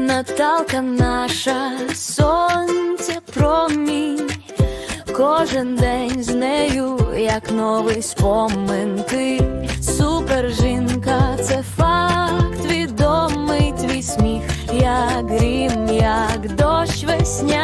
Наталка наша, сонце промінь, кожен день з нею, як новий спомин. Ти супер жінка, це факт відомий твій сміх, як грім, як дощ весняний.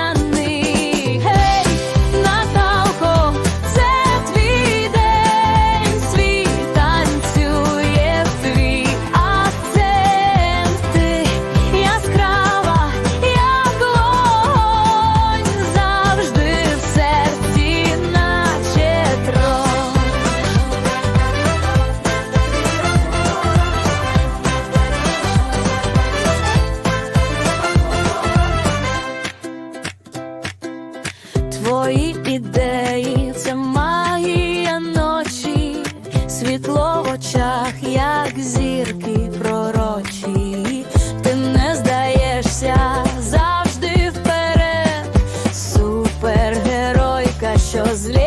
Твої ідеї це магія ночі, світло в очах, як зірки пророчі. Ти не здаєшся завжди вперед. Супергеройка, що злітає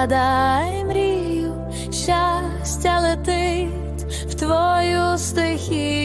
Гадай, мрію, щастя летить в твою стихію.